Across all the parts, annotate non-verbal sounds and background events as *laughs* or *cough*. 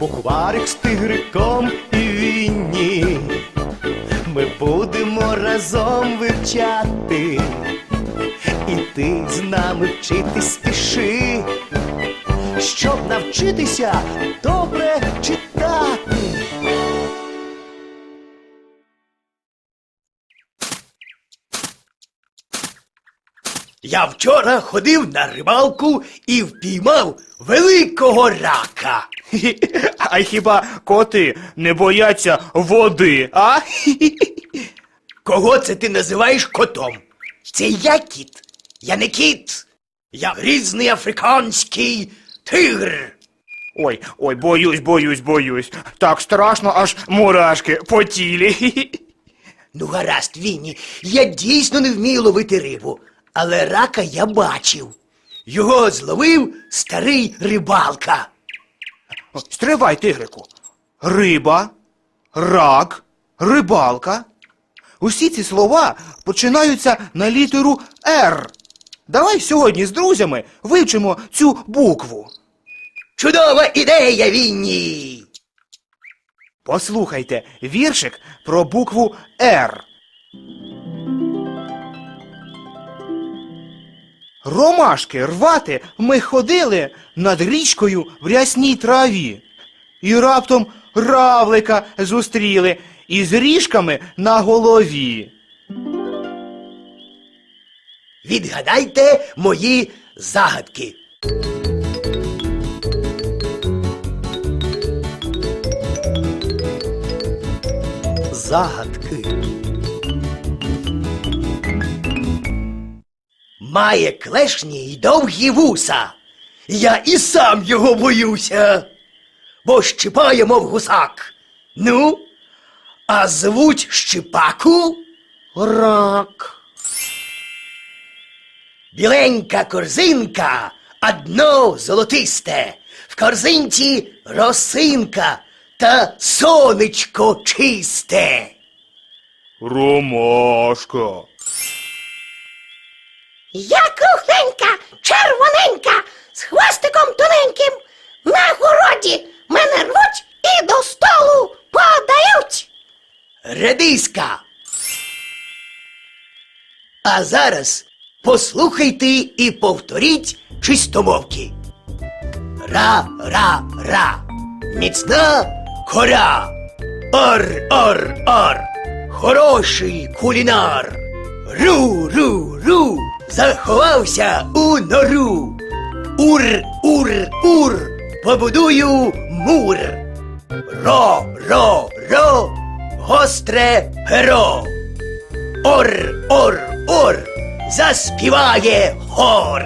Букварик з тигриком і війні. Ми будемо разом вивчати. І ти з нами вчитись спіши, щоб навчитися добре читати. Я вчора ходив на рибалку і впіймав великого рака. *laughs* А хіба коти не бояться води, а? *laughs* Кого це ти називаєш котом? Це я кіт. Я не кіт. Я грізний африканський тигр. Ой, ой, боюсь, боюсь, боюсь. Так страшно, аж мурашки по тілі. *laughs* Ну, гаразд, Вінні, я дійсно не вмію ловити рибу, але рака я бачив. Його зловив старий рибалка. Стривай, тигрику. Риба, рак, рибалка. Усі ці слова починаються на літеру Р. Давай сьогодні з друзями вивчимо цю букву. Чудова ідея, Вінні! Послухайте віршик про букву Р. Ромашки рвати ми ходили над річкою в рясній траві. І раптом равлика зустріли із ріжками на голові. Відгадайте мої загадки. Загадки. Має клешні й довгі вуса. Я і сам його боюся, бо щипає, мов гусак. Ну, а звуть щипаку рак. Біленька корзинка, а дно золотисте, в корзинці росинка та сонечко чисте. Ромашка. Я кругленька, червоненька, з хвостиком тоненьким. На городі мене рвуть і до столу подають. Редиска. А зараз послухайте і повторіть чистомовки. Ра, ра, ра. Міцна кора. Ор, ор, ор. Хороший кулінар. Ру, ру, ру. Заховався у нору. Ур, ур, ур. Побудую мур. Ро, ро, ро, гостре перо. Ор, ор, ор, заспіває хор.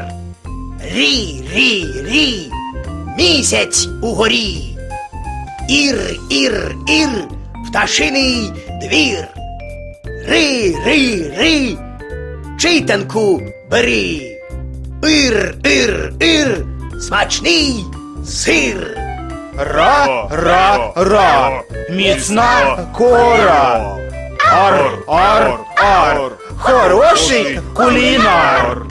Рі, рі, рі, місяць угорі. Ір, ір, ір, пташиний двір. Ри, ри, ри, читанку бери. Ір, ір, ір, смачний сир. Ра, ра, ра. Міцна кора. Ар, ар, ар. Хороший кулінар.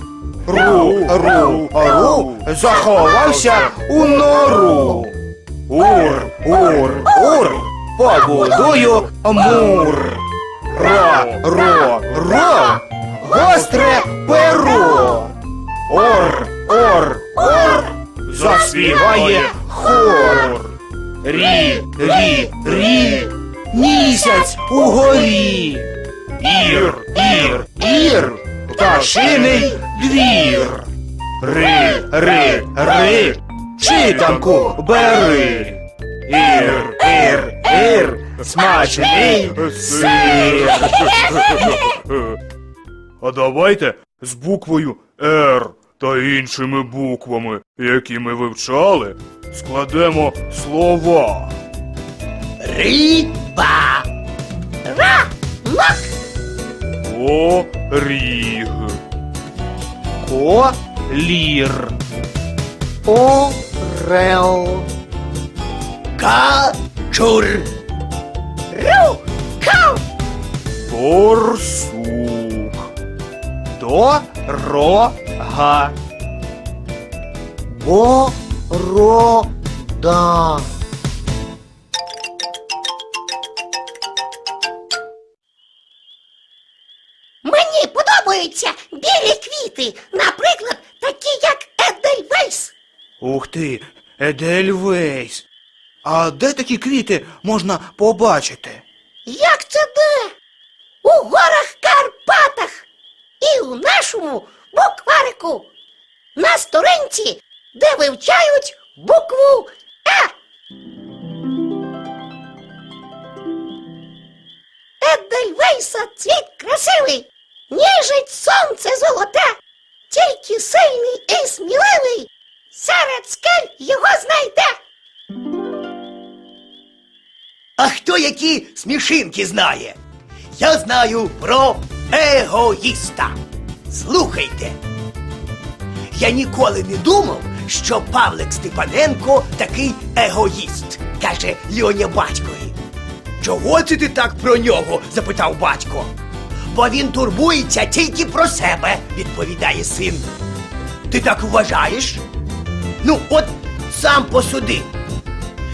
Ру, ру, ру. Заховався у нору. Ур, ур, ур. Побудую мур. Ра, ро, ро. Гостре перо. Ор, ор, ор. Заспіває хор. Рі, рі, рі. Місяць угорі. Ір, ір, ір. Пташиний двір. Ри, ри, ри. Читанку бери. Ір, ір, ір. Смачний сир. *laughs* А давайте з буквою Р та іншими буквами, які ми вивчали, складемо слова. Риба. Ра, мак, Оріг, Колір. Орел. Качур. ру, кав, борсук, Дорога. Борода. Мені подобаються білі квіти, наприклад, такі як Едельвейс. Ух ти, Едельвейс. А де такі квіти можна побачити? Як це де? У горах Карпатах і у нашому букварику. На сторінці, де вивчають букву Е. Едельвейса цвіт красивий, ніжить сонце золоте, тільки сильний і сміливий серед скель його знайде. А хто які смішинки знає? Я знаю про егоїста. Слухайте. Я ніколи не думав, що Павлик Степаненко такий егоїст, каже Льоня батькові. Чого це ти так про нього? запитав батько. Бо він турбується тільки про себе, відповідає син. Ти так вважаєш? Ну, от сам посуди.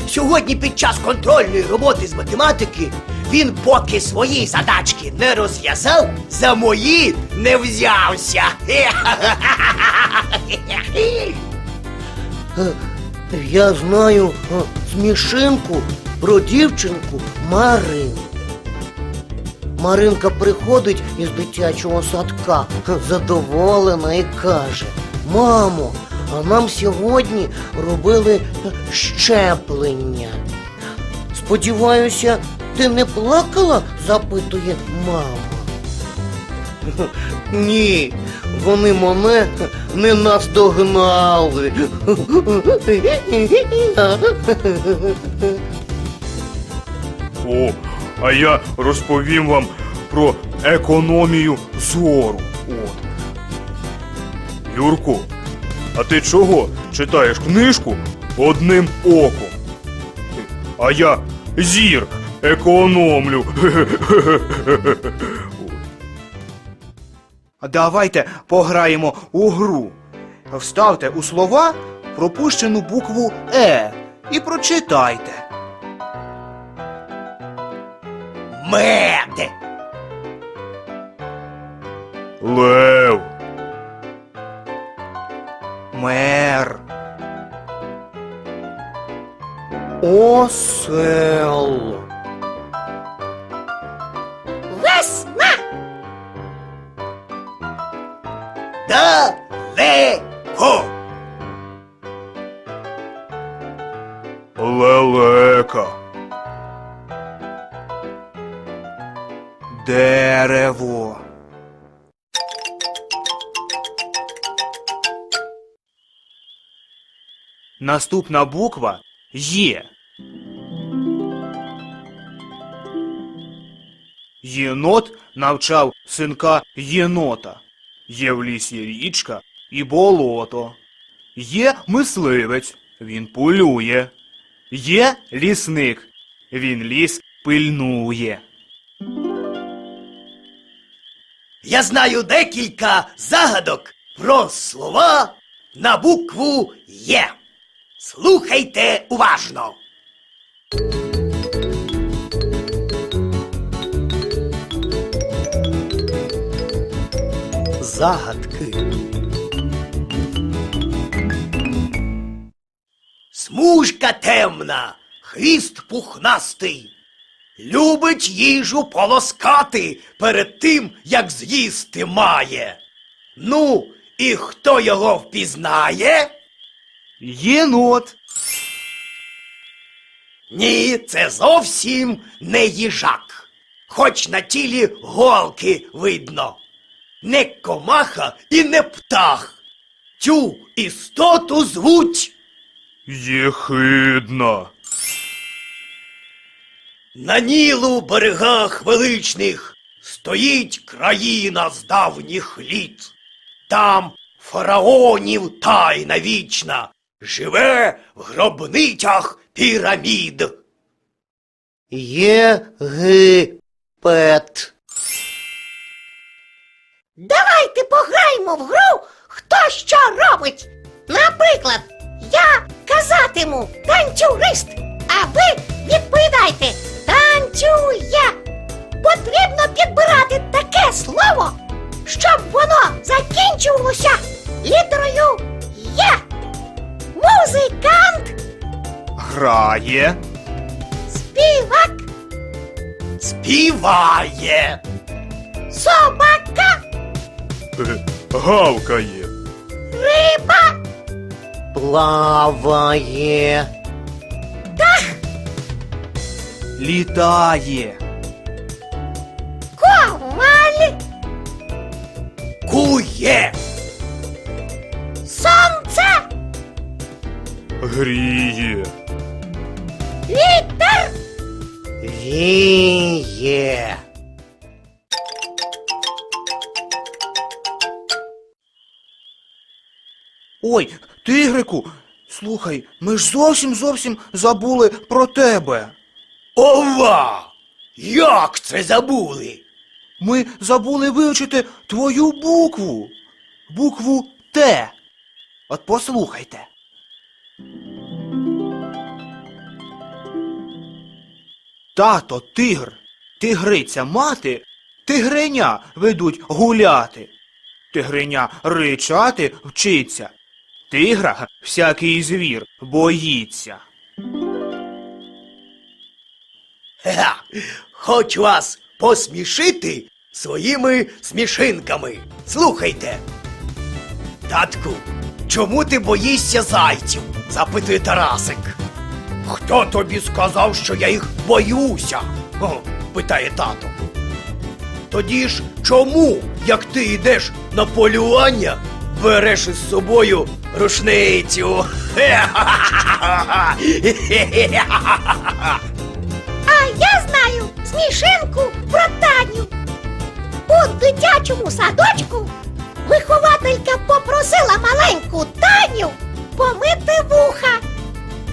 Сьогодні під час контрольної роботи з математики він поки свої задачки не розв'язав, за мої не взявся. Я знаю е, смішинку про дівчинку Марину. Маринка приходить із дитячого садка, е, задоволена і каже: Мамо, а нам сьогодні робили е, щеплення. Сподіваюся, ти не плакала? запитує мама. *laughs* Ні, вони мене не наздогнали. *laughs* О, а я розповім вам про економію зору. От. Юрку, а ти чого читаєш книжку одним оком? А я зір економлю. Давайте пограємо у гру. Вставте у слова пропущену букву Е і прочитайте. Мед. Лев, Мер. Осел. Весна! Далеко. лелека, Дерево. Наступна буква Є. Єнот навчав синка єнота. Є в лісі річка і болото. Є мисливець, він полює. Є лісник, він ліс пильнує. Я знаю декілька загадок про слова на букву Є. Слухайте уважно. Загадки. Смужка темна, хвіст пухнастий. Любить їжу полоскати перед тим, як з'їсти має. Ну, і хто його впізнає? Єнот. Ні, це зовсім не їжак. Хоч на тілі голки видно. Не комаха і не птах. Цю істоту звуть. єхидна, На Нілу берегах величних стоїть країна з давніх літ. Там фараонів тайна вічна живе в гробницях пірамід. Єгипет. Давайте пограємо в гру, хто що робить. Наприклад, я казатиму танцюрист, а ви відповідайте танцює. Потрібно підбирати таке слово, щоб воно закінчувалося літерою Є. Музикант, Грає. співак, Співає. собака, Гавкає. риба, Плаває. Літає. коваль, Кує. сонце, Гріє. вітер, Віє. Ой, тигрику, слухай, ми ж зовсім зовсім забули про тебе. Ова! Як це забули? Ми забули вивчити твою букву. Букву Т. От послухайте. Тато тигр, тигриця мати, тигреня ведуть гуляти. Тигреня ричати вчиться. Тигра всякий звір боїться. Ха, хочу вас посмішити своїми смішинками. Слухайте. Татку, чому ти боїшся зайців? запитує Тарасик. Хто тобі сказав, що я їх боюся? О, питає тато. Тоді ж чому, як ти йдеш на полювання, береш із собою рушницю? А я знаю смішинку про Таню. У дитячому садочку вихователька попросила маленьку Таню помити вуха.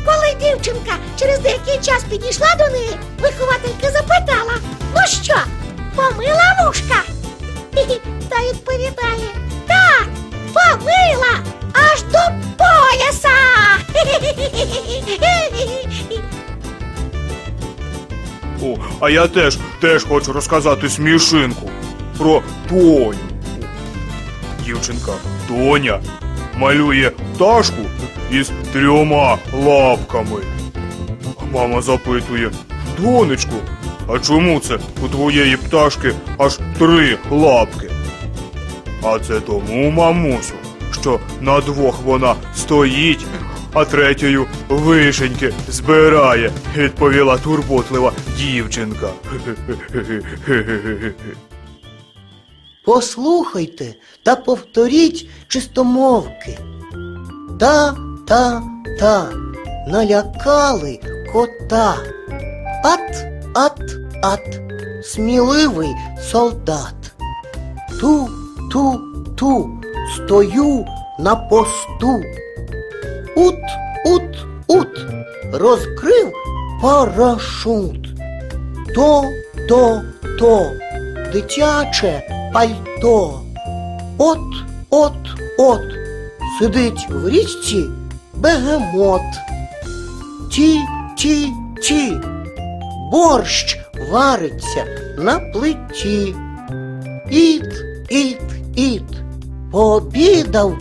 Коли дівчинка через деякий час підійшла до неї, вихователька запитала: Ну що, помила вушка? *laughs* Та відповідає: А я теж теж хочу розказати смішинку про Тоню. Дівчинка Тоня малює пташку із трьома лапками. Мама запитує: Донечку, а чому це у твоєї пташки аж три лапки? А це тому, мамусю, що на двох вона стоїть, а третьою вишеньки збирає, відповіла турботлива дівчинка. *laughs* Послухайте та повторіть чистомовки. Та, та, та, налякали кота. Ат, ат, ат, сміливий солдат. Ту, ту, ту, стою на посту. Ут, ут, ут, розкрив парашут. То, то, то, дитяче пальто. От, от, от, сидить в річці бегемот. Ті, ті, ті, борщ вариться на плиті. Іт, іт, іт, пообідав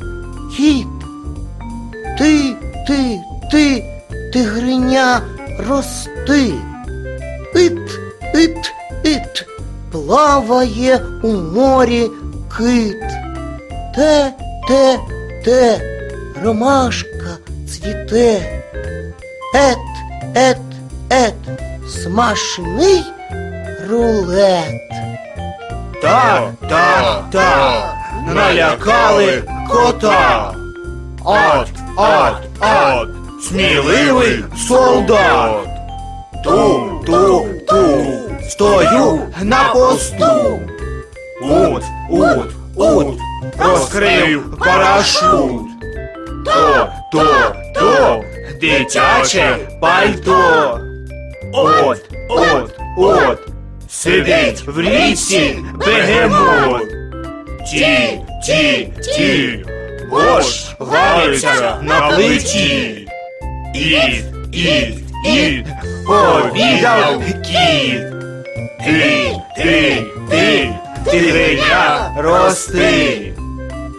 кіт. Ти, ти, ти, тигриня рости. Ит, ит, ит, плаває у морі кит. Те, те, те, ромашка цвіте. Ет, ет, ет, смачний рулет. Так, так, так, налякали кота. От, от, от, сміливий солдат. Ту, ту, ту, стою на посту. Ут, ут, ут, розкрив парашут. То, то, то, дитяче пальто. От, от, от, сидить в річці бегемот. Ті, ті, ті, борщ вариться на плиті. Ід, ід, ід, повідав кіт. Ти, ти, ти, тигреня рости.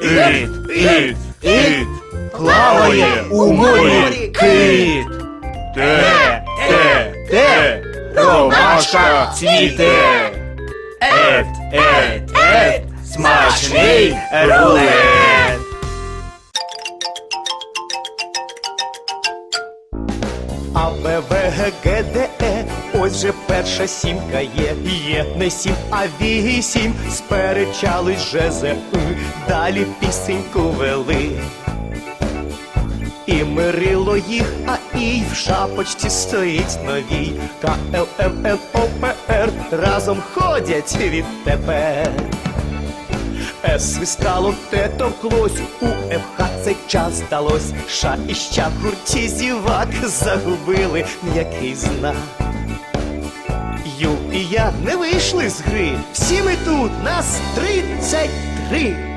Ід, ід, ід, Плаває у морі кит. те, те, те, ромашка цвіте. Ет, ет, ет, смачний рулет. А Б, В, Г, Г, Д, Е, ось же перша сімка є. Є не сім, а вісім. Сперечались же з далі пісеньку вели. І мирило їх, а і в шапочці стоїть новій. К, Л, М, Н, О, П, Р разом ходять відтепер. С свистало, те товклось, у ФХ цей час здалось. Ша і ща в гурті зівак загубили м'який знак. Ю і я не вийшли з гри. Всі ми тут, нас тридцять три.